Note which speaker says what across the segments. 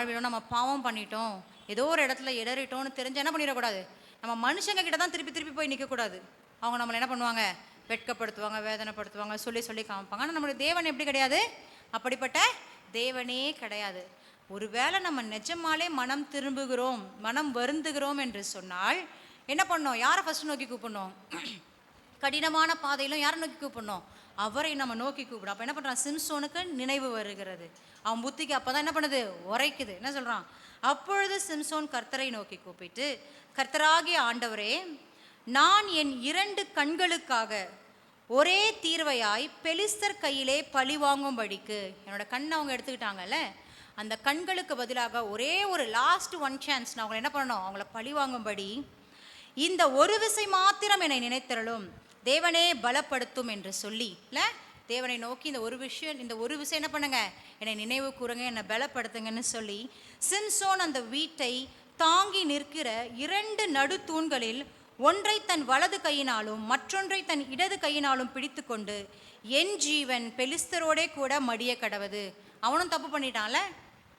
Speaker 1: வாழ்விலும் நம்ம பாவம் பண்ணிட்டோம். ஏதோ ஒரு இடத்துல இடறிட்டோம்னு தெரிஞ்சு என்ன பண்ணிடக்கூடாது? நம்ம மனுஷங்க கிட்ட தான் திருப்பி திருப்பி போய் நிற்கக்கூடாது அவங்க நம்மளை என்ன பண்ணுவாங்க? வெட்கப்படுத்துவாங்க வேதனைப்படுத்துவாங்க சொல்லி சொல்லி காமிப்பாங்க. ஆனால் நம்மளுடைய தேவன் எப்படி கிடையாது? அப்படிப்பட்ட தேவனே கிடையாது. ஒருவேளை நம்ம நிஜமாலே மனம் திரும்புகிறோம் மனம் வருந்துகிறோம் என்று சொன்னால் என்ன பண்ணோம்? யாரை ஃபஸ்ட் நோக்கி கூப்பிடணும்? கடினமான பாதையிலும் யாரை நோக்கி கூப்பிடணும்? அவரை நம்ம நோக்கி கூப்பிடும் அப்போ என்ன பண்ணுறான் சிம்சோனுக்கு நினைவு வருகிறது. அவன் புத்திக்கு அப்போ தான் என்ன பண்ணுது? உரைக்குது. என்ன சொல்கிறான் அப்பொழுது சிம்சோன் கர்த்தரை நோக்கி கூப்பிட்டு கர்த்தராகிய ஆண்டவரே நான் என் இரண்டு கண்களுக்காக ஒரே தீர்வையாய் பெலிஸ்தர் கையிலே பழி வாங்கும்படிக்கு என்னோட கண்ணை அவங்க எடுத்துக்கிட்டாங்கல்ல? அந்த கண்களுக்கு பதிலாக ஒரே ஒரு லாஸ்ட் ஒன் சான்ஸ் நான் அவங்களை என்ன பண்ணணும்? அவங்கள பழி வாங்கும்படி இந்த ஒரு விசை மாத்திரம் என்னை நினைத்தரலும் தேவனே பலப்படுத்தும் என்று சொல்லி இல்லை? தேவனை நோக்கி இந்த ஒரு விஷயம் இந்த ஒரு விஷயம் என்ன பண்ணுங்க? என்னை நினைவு கூறுங்க என்னை பலப்படுத்துங்கன்னு சொல்லி சிம்சோன் அந்த வீட்டை தாங்கி நிற்கிற இரண்டு நடுத்தூண்களில் ஒன்றை தன் வலது கையினாலும் மற்றொன்றை தன் இடது கையினாலும் பிடித்துக்கொண்டு என் ஜீவன் பெலிஸ்தரோடே கூட மடிய கடவுது. அவனும் தப்பு பண்ணிட்டான்ல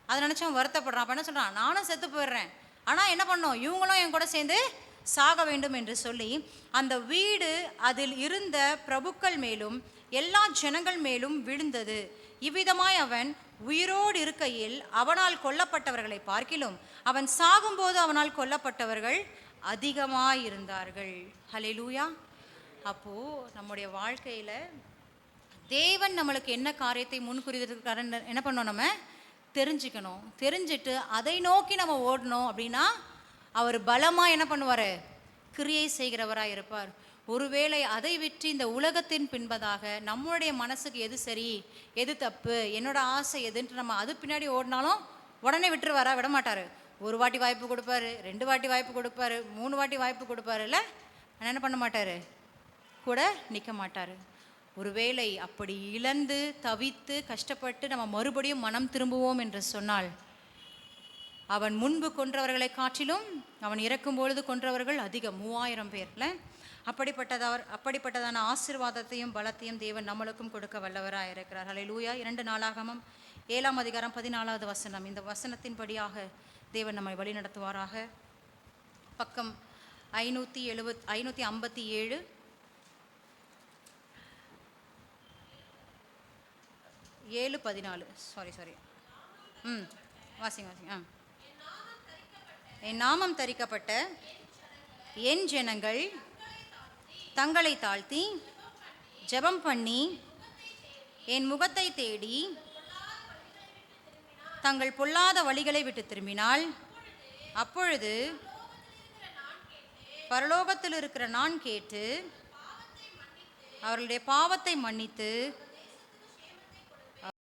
Speaker 1: அதை நினச்சி அவன் வருத்தப்படுறான். அப்போ என்ன சொல்கிறான் நானும் செத்து போயிடுறேன். ஆனால் என்ன பண்ணோம்? இவங்களும் என் கூட சேர்ந்து சாக வேண்டும் என்று சொல்லி அந்த வீடு அதில் இருந்த பிரபுக்கள் மேலும் எல்லா ஜனங்கள் மேலும் விழுந்தது. இவ்விதமாய் அவன் உயிரோடு இருக்கையில் அவனால் கொல்லப்பட்டவர்களை பார்க்கிலும் அவன் சாகும்போது அவனால் கொல்லப்பட்டவர்கள் அதிகமாயிருந்தார்கள். லூயா அப்போது நம்முடைய வாழ்க்கையில் தேவன் நம்மளுக்கு என்ன காரியத்தை முன்குறிதற்கு என்ன பண்ணோம் நம்ம? தெரிஞ்சுக்கணும். தெரிஞ்சுட்டு அதை நோக்கி நம்ம ஓடணும் அப்படின்னா அவர் பலமாக என்ன பண்ணுவார்? கிரியை செய்கிறவராக இருப்பார். ஒருவேளை அதை விற்று இந்த உலகத்தின் பின்பதாக நம்மளுடைய மனசுக்கு எது சரி எது தப்பு என்னோட ஆசை எதுன்ட்டு நம்ம அது பின்னாடி ஓடினாலும் உடனே விட்டுருவாரா? விட மாட்டார். ஒரு வாட்டி வாய்ப்பு கொடுப்பாரு ரெண்டு வாட்டி வாய்ப்பு கொடுப்பாரு மூணு வாட்டி வாய்ப்பு கொடுப்பாருல்ல ஆனா என்ன பண்ண மாட்டார்? கூட நிற்க மாட்டார். ஒருவேளை அப்படி இழந்து தவித்து கஷ்டப்பட்டு நம்ம மறுபடியும் மனம் திரும்புவோம் என்று சொன்னால் அவன் முன்பு கொன்றவர்களை காட்டிலும் அவன் இறக்கும் பொழுது கொன்றவர்கள் அதிகம் மூவாயிரம் பேர்ல. அப்படிப்பட்டதவர் அப்படிப்பட்டதான ஆசீர்வாதத்தையும் பலத்தையும் தேவன் நம்மளுக்கும் கொடுக்க வல்லவராக இருக்கிறார். லூயா இரண்டு நாளாகமும் ஏழாம் அதிகாரம் பதினாலாவது வசனம். இந்த வசனத்தின்படியாக தேவன் நம்மை வழி நடத்துவாராக பக்கம் ஐநூற்றி எழுபத் ஐநூற்றி ஐம்பத்தி ஏழு. ஏழு பதினாலு. சாரி சாரி ம் வாசிங்க வாசிங்க. ஆ. என் நாமம் தரிக்கப்பட்ட என் ஜனங்கள் தங்களை தாழ்த்தி ஜெபம் பண்ணி என் முகத்தை தேடி தங்கள் பொல்லாத வழிகளை விட்டு திரும்பினால் அப்பொழுது பரலோகத்தில் இருக்கிற நான் கேட்டு அவர்களுடைய பாவத்தை மன்னித்து